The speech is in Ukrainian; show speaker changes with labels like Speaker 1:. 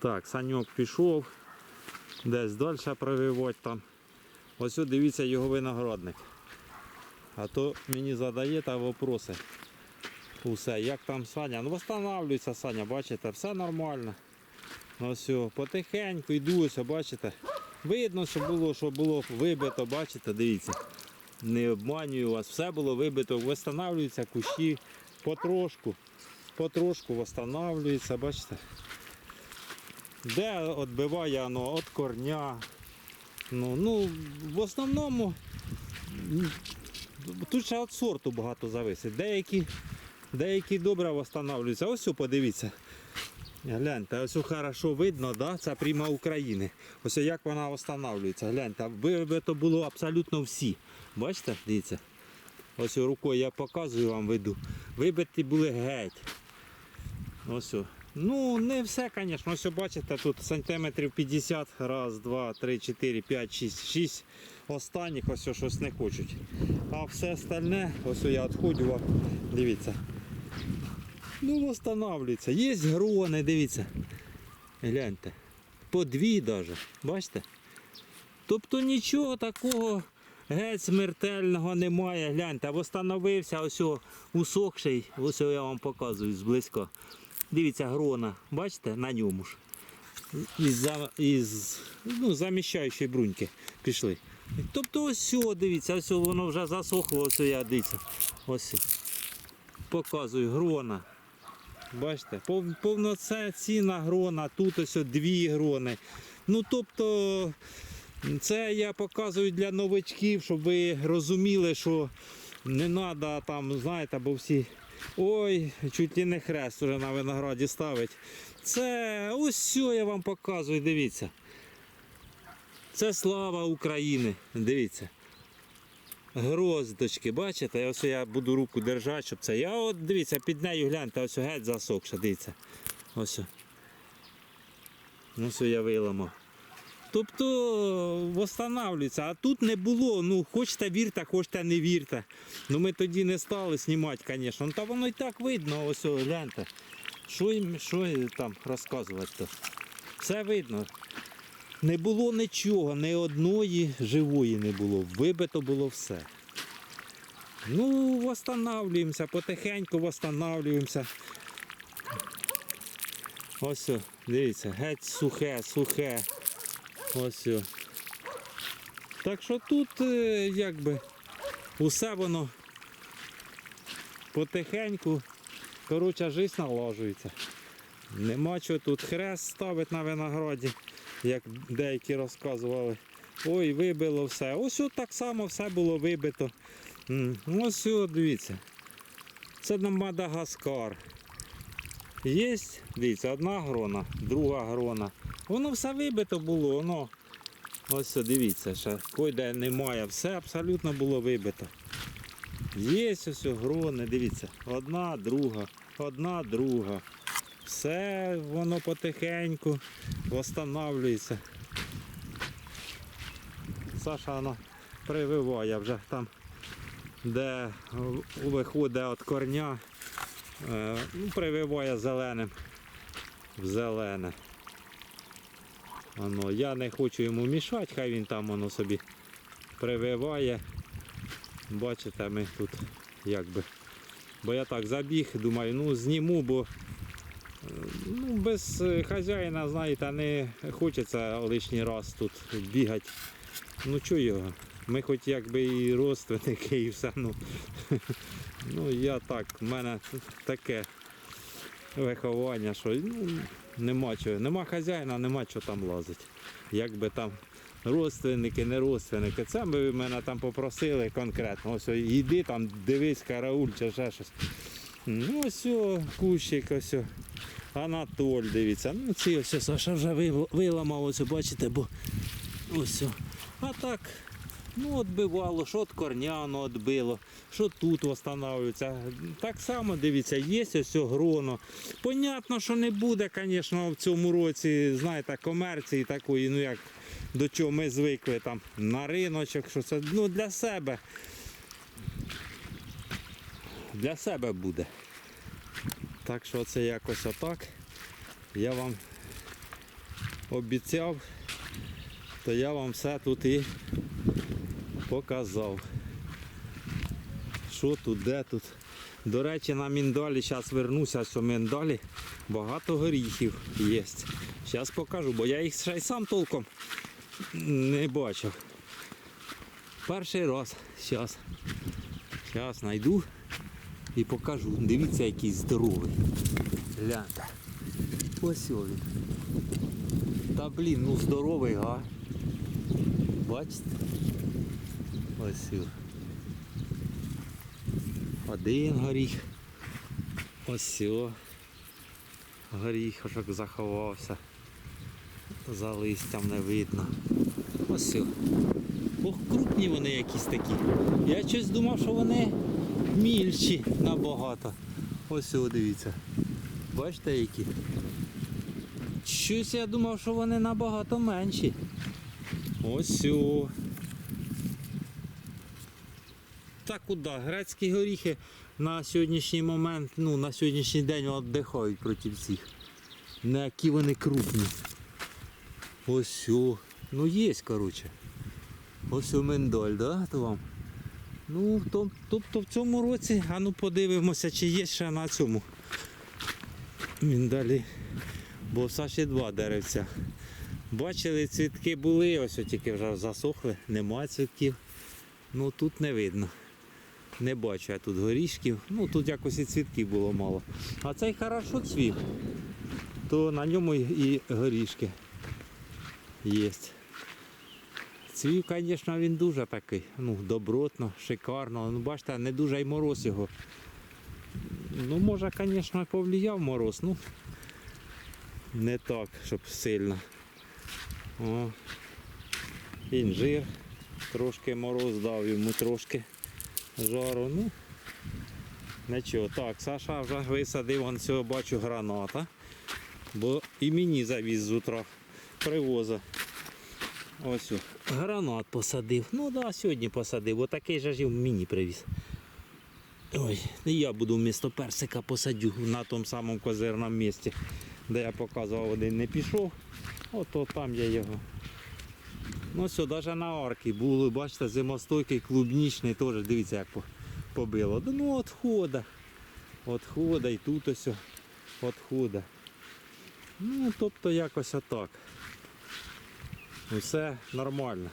Speaker 1: Так, саньок пішов. Десь далі прививати там. Ось от дивіться його виноградник. А то мені задає та вопроси. Усе, як там Саня? Ну встановлюється Саня, бачите, все нормально. Ну все, потихеньку йду, ось, бачите. Видно, що було, що було вибито, бачите, дивіться. Не обманюю вас, все було вибито, встановлюються кущі потрошку, потрошку встановлюється, бачите. Де відбиває воно від корня. Ну, ну, в основному тут ще від сорту багато зависить. Деякі, деякі добре встановлюються. Ось подивіться. Гляньте, ось хорошо видно, да? це прямо України. Ось як вона встановлюється. Гляньте, вибито було абсолютно всі. Бачите, дивіться. Ось рукою я показую вам веду. Вибиті були геть. Ось. Ну, не все, звісно. Ось бачите, тут сантиметрів 50, раз, два, три, чотири, п'ять, шість, шість останніх ось щось не хочуть. А все остальне, ось я відходжу дивіться. Ну, встановлюється. Є грони, дивіться. Гляньте. По дві навіть. Бачите? Тобто нічого такого геть смертельного немає. Гляньте, встановився ось усохший, ось я вам показую зблизько. Дивіться, грона, бачите, на ньому ж. Із, із ну, заміщаючої бруньки пішли. Тобто ось дивіться, ось воно вже засохло, ось я дивіться. Ось. Показую грона. Бачите, пов- повноцінна грона, тут ось дві грони. Ну тобто це я показую для новачків, щоб ви розуміли, що не треба там, знаєте, бо всі. Ой, чуть ли не хрест уже на винограді ставить. Це ось все я вам показую, дивіться. Це слава України. Дивіться. Гроздочки, бачите? Ось я буду руку держати, щоб це. Я от дивіться, під нею гляньте, ось геть засохша, дивіться. Ось. Ось я виламав. Тобто встановлюється, а тут не було. Ну, хочете вірте, хочете не вірте. Ну ми тоді не стали знімати, звісно. Ну та воно і так видно, ось гляньте. Що їм що там розказувати то? Все видно. Не було нічого, ні одної живої не було. Вибито було все. Ну, восстанавлюємося, потихеньку восстанавлюємося. Ось, дивіться, геть сухе, сухе. Ось. Так що тут е, якби усе воно потихеньку, коротше, жизнь налажується. Нема чого тут хрест ставити на винограді, як деякі розказували. Ой, вибило все. Ось от так само все було вибито. Ось от, дивіться. Це на Мадагаскар. Є, дивіться, одна грона, друга грона. Воно все вибито було, воно. Ось дивіться, ще койде немає, все абсолютно було вибито. Є ось грони, дивіться, одна, друга, одна, друга. Все воно потихеньку встановлюється. Саша вона прививає вже там, де виходить від корня, е, ну, прививає зеленим в зелене. Воно, я не хочу йому мішати, хай він там воно собі прививає. Бачите, ми тут якби. Бо я так забіг, думаю, ну зніму, бо е, ну, без е, хазяїна, знаєте, не хочеться лишній раз тут бігати. Ну чого його? Ми хоч якби і родственники, і все. Ну, ну я так, в мене таке виховання, що ну, нема чого. Нема хазяїна, нема чого там лазити. Якби там родственники, не родственники. Це ми мене там попросили конкретно. Ось йди там, дивись, карауль чи ще щось. Ну ось кущик, ось. Анатоль, дивіться. Ну ці ось Саша вже виламав, ось бачите, бо ось. А так, ну відбивало, що від корня воно відбило, що тут встановлюється. Так само дивіться, є ось о гроно. Понятно, що не буде, звісно, в цьому році, знаєте, комерції такої, ну як до чого ми звикли там на риночок, що це ну, для себе. Для себе буде. Так що це якось отак. Я вам обіцяв, то я вам все тут і показав. Що тут, де тут. До речі, на міндалі, зараз вернуся, що міндалі багато горіхів є. Зараз покажу, бо я їх ще й сам толком не бачив. Перший раз. Зараз. Зараз знайду і покажу. Дивіться, який здоровий. Гляньте. Ось він. Та блін, ну здоровий, га. Бачите? Ось. Один горіх. Ось. Горіхошок заховався. За листям не видно. Ось. Ох, крупні вони якісь такі. Я щось думав, що вони мільші набагато. Ось о, дивіться. Бачите які? Щось я думав, що вони набагато менші. Ось. Та куди? Грецькі горіхи на сьогоднішній момент, ну на сьогоднішній день віддихають проти всіх. Не які вони крупні. Ось о. Ну є, коротше. Ось у миндаль, да, то вам? Ну, то- тобто в цьому році, а ну подивимося, чи є ще на цьому міндалі. Бо Саші два деревця. Бачили, цвітки були, ось тільки вже засохли, нема цвітків. Ну тут не видно. Не бачу я тут горішків. Ну тут якось і цвітків було мало. А цей хорошо цвів, то на ньому і горішки є. Цвів, звісно, він дуже такий, ну, добротно, шикарно. Ну, бачите, не дуже й мороз його. Ну, може, звісно, повлияв мороз, ну не так, щоб сильно. О. Інжир. Трошки мороз дав йому трошки жару. Ну, нічого. Так, Саша вже висадив, он цього бачу граната. Бо і мені завіз з утра. Привоза. Ось гранат посадив. Ну так, да, сьогодні посадив, бо такий же ж мені привіз. Ой, я буду вмісто персика посадю на тому самому козирному місці, де я показував, один не пішов. Ото там я його. Ну все, навіть на арки були, бачите, зимостойкий, клубнічний теж, дивіться, як побило. Ну, отхода. Отхода і тут ось отхода. Ну, тобто якось отак. Усе нормально.